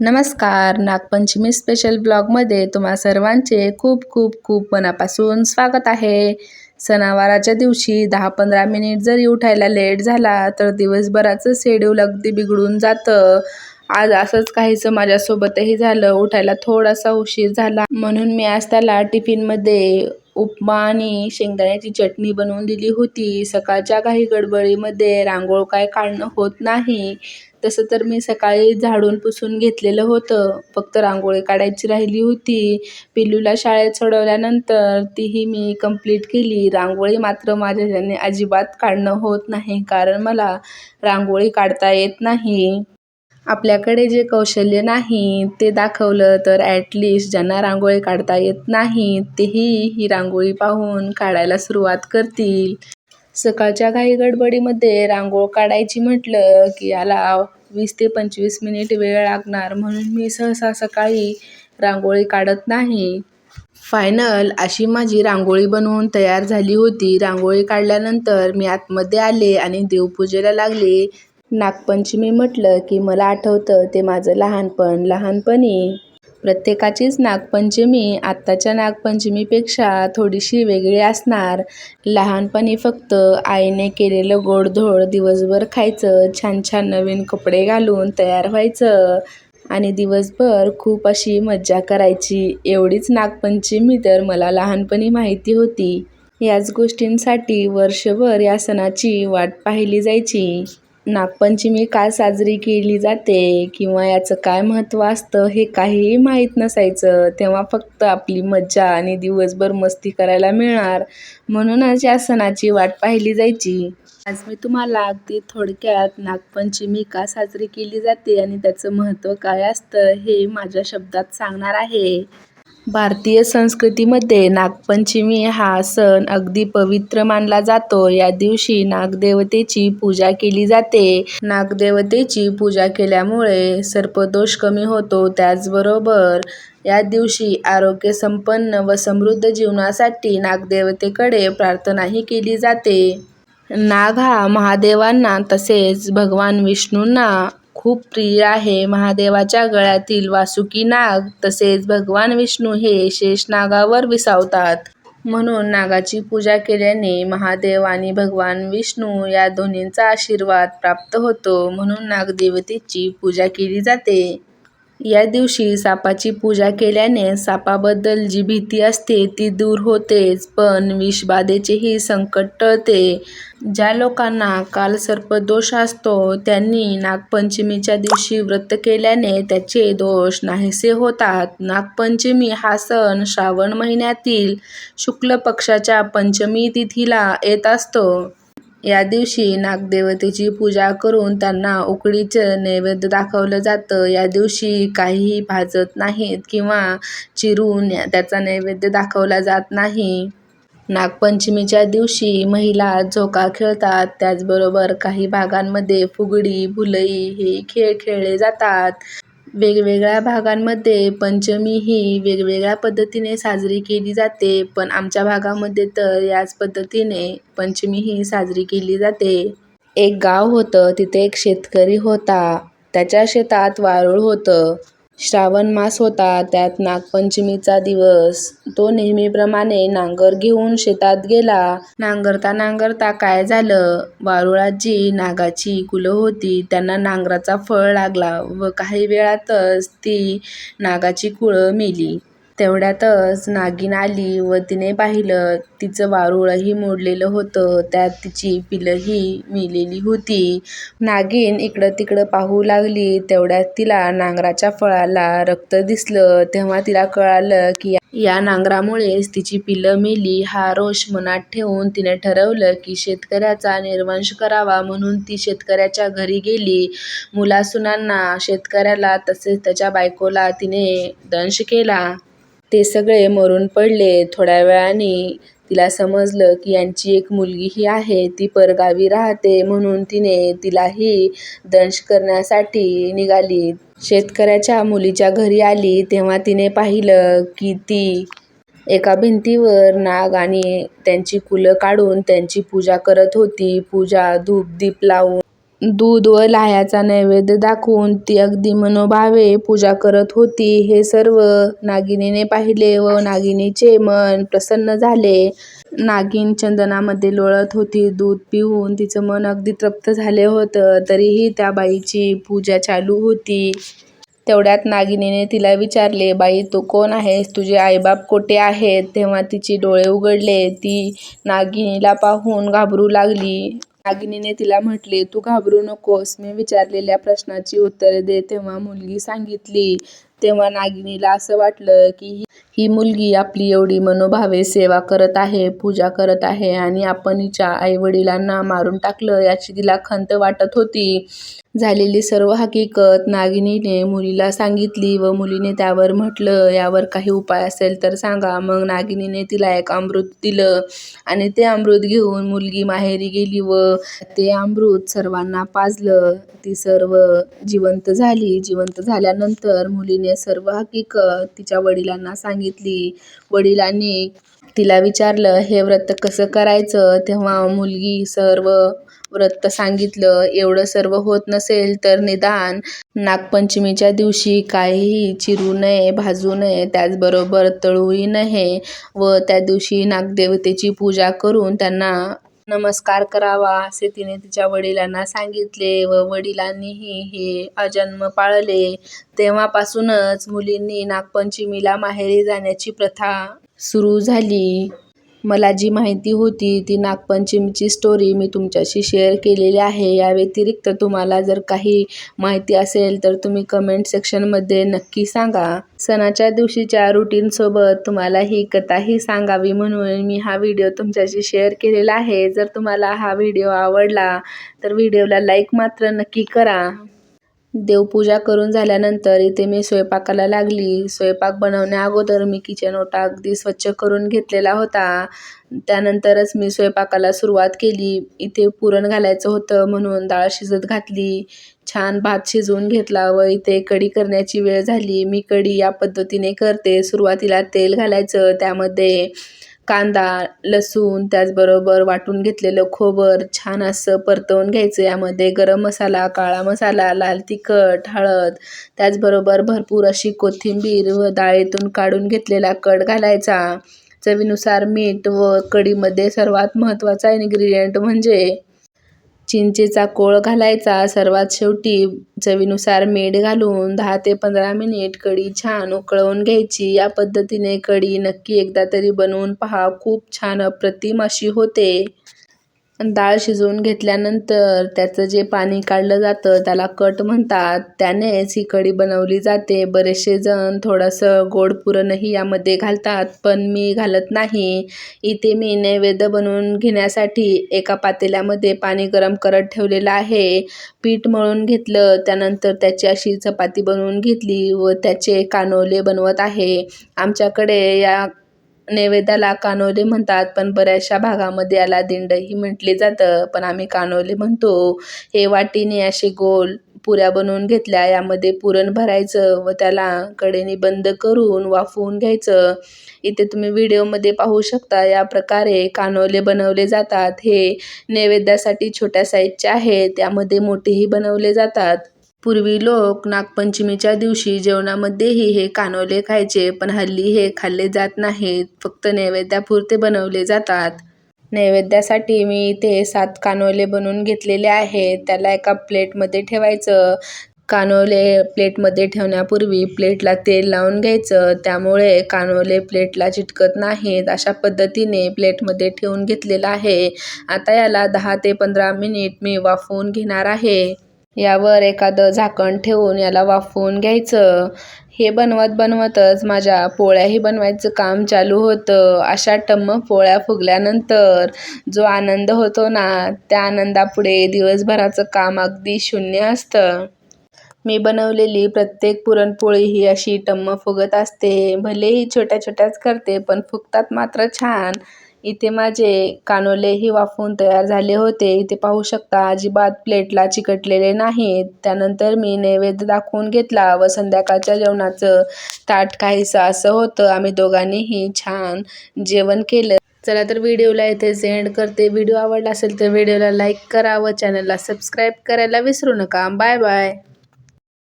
नमस्कार नागपंचमी स्पेशल ब्लॉगमध्ये तुम्हा सर्वांचे खूप खूप खूप मनापासून स्वागत आहे. सणावाराच्या दिवशी दहा पंधरा मिनिट जरी उठायला लेट झाला तर दिवसभराचं शेड्यूल अगदी बिघडून जातं. आज असंच काहीचं माझ्यासोबतही झालं उठायला थोडासा उशीर झाला. म्हणून मी आज त्याला टिफिनमध्ये उपमा आणि शेंगदाण्याची चटणी बनवून दिली होती. सकाळच्या काही गडबडीमध्ये रांगोळ काय काढणं होत नाही तसं तर मी सकाळी झाडून पुसून घेतलेलं होतं. फक्त रांगोळी काढायची राहिली होती. पिल्लूला शाळेत सोडवल्यानंतर तीही मी कंप्लीट केली. रांगोळी मात्र माझ्याने अजिबात काढणं होत नाही कारण मला रांगोळी काढता येत नाही. आपल्याकडे जे कौशल्य नाही ते दाखवलं तर ॲटलिस्ट ज्यांना रांगोळी काढता येत नाही तेही ही रांगोळी पाहून काढायला सुरुवात करतील. सकाळच्या काही गडबडीमध्ये रांगोळ काढायची म्हटलं की याला वीस ते पंचवीस मिनिट वेळ लागणार म्हणून मी सहसा सकाळी रांगोळी काढत नाही. फायनल अशी माझी रांगोळी बनवून तयार झाली होती. रांगोळी काढल्यानंतर मी आतमध्ये आले आणि देवपूजेला लागले. नागपंचमी म्हटलं की मला आठवतं ते माझं लहानपण लहानपणी. प्रत्येकाचीच नागपंचमी आत्ताच्या नागपंचमीपेक्षा थोडीशी वेगळी असणार. लहानपणी फक्त आईने केलेलं गोडधोड दिवसभर खायचं छान छान नवीन कपडे घालून तयार व्हायचं आणि दिवसभर खूप अशी मज्जा करायची. एवढीच नागपंचमी तर मला लहानपणी माहिती होती. याच गोष्टींसाठी वर्षभर या सणाची वाट पाहिली जायची. नागपंचमी का साजरी केली जाते किंवा याचं काय महत्त्व असतं हे काहीही माहीत नसायचं. तेव्हा फक्त आपली मज्जा आणि दिवसभर मस्ती करायला मिळणार. म्हणूनच या सणाची वाट पाहिली जायची. आज मी तुम्हाला अगदी थोडक्यात नागपंचमी का साजरी केली जाते आणि त्याचं महत्त्व काय असतं हे माझ्या शब्दात सांगणार आहे. भारतीय संस्कृतीमध्ये नागपंचमी हा सण अगदी पवित्र मानला जातो. या दिवशी नागदेवतेची पूजा केली जाते. नागदेवतेची पूजा केल्यामुळे सर्पदोष कमी होतो. त्याचबरोबर या दिवशी आरोग्यसंपन्न व समृद्ध जीवनासाठी नागदेवतेकडे प्रार्थनाही केली जाते. नाग हा महादेवांना तसेच भगवान विष्णूंना खूप प्रिय आहे. महादेवाच्या गळ्यातील वासुकी नाग तसेच भगवान विष्णू हे शेषनागावर विसावतात. म्हणून नागाची पूजा केल्याने महादेव आणि भगवान विष्णू या दोन्हींचा आशीर्वाद प्राप्त होतो. म्हणून नागदेवतेची पूजा केली जाते. या दिवशी सापाची पूजा केल्याने सापाबद्दल जी भीती असते ती दूर होतेच. पण विषबाधेचेही संकट टळते. ज्या लोकांना कालसर्पदोष असतो त्यांनी नागपंचमीच्या दिवशी व्रत केल्याने त्याचे दोष नाहीसे होतात. नागपंचमी हा सण श्रावण महिन्यातील शुक्ल पक्षाच्या पंचमी तिथीला येत असतो. या दिवशी नागदेवतेची पूजा करून त्यांना उकडीचं नैवेद्य दाखवलं जातं. या दिवशी काहीही भाजत नाहीत किंवा चिरून त्याचा नैवेद्य दाखवला जात नाही. नागपंचमीच्या दिवशी महिला झोका खेळतात. त्याचबरोबर काही भागांमध्ये फुगडी भुलई हे खेळ खेळले जातात. वेगवेगळ्या भागांमध्ये पंचमी ही वेगवेगळ्या पद्धतीने साजरी केली जाते. पण आमच्या भागामध्ये तर याच पद्धतीने पंचमी ही साजरी केली जाते. एक गाव होतं तिथे एक शेतकरी होता. त्याच्या शेतात वारूळ होतं. श्रावण मास होता त्यात नागपंचमीचा दिवस. तो नेहमीप्रमाणे नांगर घेऊन शेतात गेला. नांगरता नांगरता काय झालं? वारुळात जी नागाची कुलं होती. त्यांना नांगराचा फळ लागला व काही वेळातच ती नागाची कुळं मेली. तेवढ्यातच नागिन आली व तिने पाहिलं तिचं वारुळही मोडलेलं होतं त्यात तिची पिलंही मेलेली होती. नागिन इकडं तिकडं पाहू लागली तेवढ्यात तिला नांगराच्या फळाला रक्त दिसलं. तेव्हा तिला कळालं की या नांगरामुळेच तिची पिलं मेली. हा रोष मनात ठेवून तिने ठरवलं की शेतकऱ्याचा निर्वंश करावा म्हणून ती शेतकऱ्याच्या घरी गेली. मुलासुनांना शेतकऱ्याला तसेच त्याच्या बायकोला तिने दंश केला. ते सगळे मरून पडले. थोड्या वेळाने तिला समजलं की यांची एक मुलगीही आहे. ती परगावी राहते म्हणून तिने तिलाही दंश करण्यासाठी निघाली. शेतकऱ्याच्या मुलीच्या घरी आली तेव्हा तिने पाहिलं की ती एका भिंतीवर नाग आणि त्यांची कुलं काढून त्यांची पूजा करत होती. पूजा धूप दीप लावून दूध व लाह्याचा नैवेद्य दाखवून ती अगदी मनोभावे पूजा करत होती. हे सर्व नागिनीने पाहिले व नागिनीचे मन प्रसन्न झाले. नागिन चंदनामध्ये लोळत होती. दूध पिऊन तिचं मन अगदी तृप्त झाले होतं. तरीही त्या बाईची पूजा चालू होती. तेवढ्यात नागिनीने तिला विचारले, बाई तू कोण आहेस? तुझे आईबाप कोठे आहेत? तेव्हा तिचे डोळे उघडले. ती नागिनीला पाहून घाबरू लागली. नागिनीने तिला म्हटले, तू घाबरू नकोस. मी विचारलेल्या प्रश्नाची उत्तरे दे. तेव्हा मुलगी सांगितली. तेव्हा नागिनीला असं वाटलं की ही मुलगी आपली एवढी मनोभावे सेवा करत आहे, पूजा करत आहे आणि आपण हिच्या आई-वडिलांना मारून टाकलं याची तिला खंत वाटत होती. झालेली सर्व हकीकत नागिनीने मुलीला सांगितली व मुलीने त्यावर म्हटलं, यावर काही उपाय असेल तर सांगा. मग नागिनीने तिला एक अमृत दिलं आणि ते अमृत घेऊन मुलगी माहेरी गेली व ते अमृत सर्वांना पाजलं. ती सर्व जिवंत झाली. जिवंत झाल्यानंतर मुलीने सर्व हकीकत तिच्या वडिलांना सांगितली. वडिलांनी तिला विचारलं, हे व्रत कसं करायचं? तेव्हा मुलगी सर्व व्रत सांगितलं. एवढं सर्व होत नसेल तर निदान नागपंचमीच्या दिवशी काहीही चिरू नये, भाजू नये, त्याचबरोबर तळूही नये व त्या दिवशी नागदेवतेची पूजा करून त्यांना नमस्कार करावा, असे तिने तिच्या वडिलांना सांगितले व वडिलांनीही हे अजन्म पाळले. तेव्हापासूनच मुलींनी नागपंचमीला माहेरी जाण्याची प्रथा सुरू झाली. मला जी माहिती होती ती नागपंचमीची स्टोरी मी तुमच्याशी शेअर केलेली आहे. या व्यतिरिक्त तुम्हाला जर काही माहिती असेल तर तुम्ही कमेंट सेक्शनमध्ये नक्की सांगा. सणाच्या दिवशीच्या रुटीनसोबत तुम्हाला ही कथाही सांगावी म्हणून मी हा व्हिडिओ तुमच्याशी शेअर केलेला आहे. जर तुम्हाला हा व्हिडिओ आवडला तर व्हिडिओला लाईक मात्र नक्की करा. देवपूजा करून झाल्यानंतर इथे मी स्वयंपाकाला लागली. स्वयंपाक बनवण्याअगोदर मी किचन ओटा अगदी स्वच्छ करून घेतलेला होता. त्यानंतरच मी स्वयंपाकाला सुरुवात केली. इथे पुरण घालायचं होतं म्हणून डाळ शिजत घातली. छान भात शिजवून घेतला व इथे कढी करण्याची वेळ झाली. मी कढी या पद्धतीने करते. सुरुवातीला तेल घालायचं, त्यामध्ये कांदा, लसूण, त्याचबरोबर वाटून घेतलेलं खोबर छान असं परतवून घ्यायचं. यामध्ये गरम मसाला, काळा मसाला, लाल तिखट, हळद, त्याचबरोबर भरपूर अशी कोथिंबीर व डाळीतून काढून घेतलेला कट घालायचा. चवीनुसार मीठ व कढीमध्ये सर्वात महत्त्वाचा इन्ग्रेडियंट म्हणजे चिंचेचा कोळ घालायचा. सर्वात शेवटी चवीनुसार मीठ घालून दहा ते पंधरा मिनिट कढी छान उकळवून घ्यायची. या पद्धतीने कढी नक्की एकदा तरी बनवून पहा. खूप छान अप्रतिम अशी होते. डाळ शिजवून घेतल्यानंतर त्याचं जे पाणी काढलं जातं त्याला कट म्हणतात. त्यानेच ही कढी बनवली जाते. बरेचसे जण थोडंसं गोड पुरणही यामध्ये घालतात पण मी घालत नाही. इथे मी नैवेद्य बनवून घेण्यासाठी एका पातेल्यामध्ये पाणी गरम करत ठेवलेलं आहे. पीठ मळून घेतलं. त्यानंतर त्याची अशी चपाती बनवून घेतली व त्याचे कानोले बनवत आहे. आमच्याकडे या नैवेद्याला कानोले म्हणतात पण बऱ्याचशा भागामध्ये याला दिंडही म्हटले जातं पण आम्ही कानोले म्हणतो. हे वाटीने असे गोल पुऱ्या बनवून घेतल्या. यामध्ये पुरण भरायचं व त्याला कडेने बंद करून वाफवून घ्यायचं. इथे तुम्ही व्हिडिओमध्ये पाहू शकता या प्रकारे कानोले बनवले जातात. हे नैवेद्यासाठी छोट्या साईजचे आहेत. त्यामध्ये मोठेही बनवले जातात. पूर्वी लोक नागपंचमीच्या दिवशी जेवणामध्येही हे कानोले खायचे पण हल्ली हे खाल्ले जात नाहीत. फक्त नैवेद्यापुरते बनवले जातात. नैवेद्यासाठी मी इथे सात कानोले बनवून घेतलेले आहेत. त्याला एका प्लेटमध्ये ठेवायचं. कानोले प्लेटमध्ये ठेवण्यापूर्वी प्लेटला तेल लावून घ्यायचं. त्यामुळे कानोले प्लेटला चिटकत नाहीत. अशा पद्धतीने प्लेटमध्ये ठेवून घेतलेलं आहे. आता याला दहा ते पंधरा मिनिट मी वाफवून घेणार आहे. यावर एखादं झाकण ठेवून याला वाफवून घ्यायचं. हे बनवत बनवतच माझ्या पोळ्याही बनवायचं काम चालू होतं. अशा टम्म पोळ्या फुगल्यानंतर जो आनंद होतो ना, त्या आनंदापुढे दिवसभराचं काम अगदी शून्य असतं. मी बनवलेली प्रत्येक पुरणपोळी ही अशी टम्म फुगत असते. भलेही छोट्या छोट्याच करते पण फुगतात मात्र छान. इथे माझे कानोलेही वाफवून तयार झाले होते. इथे पाहू शकता अजिबात प्लेटला चिकटलेले नाहीत. त्यानंतर मी नैवेद्य दाखवून घेतला व संध्याकाळच्या जेवणाचं ताट काहीसं असं होतं. आम्ही दोघांनीही छान जेवण केलं. चला तर व्हिडिओला इथेच एंड करते व्हिडिओ आवडला असेल तर व्हिडिओला लाईक करा व चॅनलला सबस्क्राईब करायला विसरू नका बाय बाय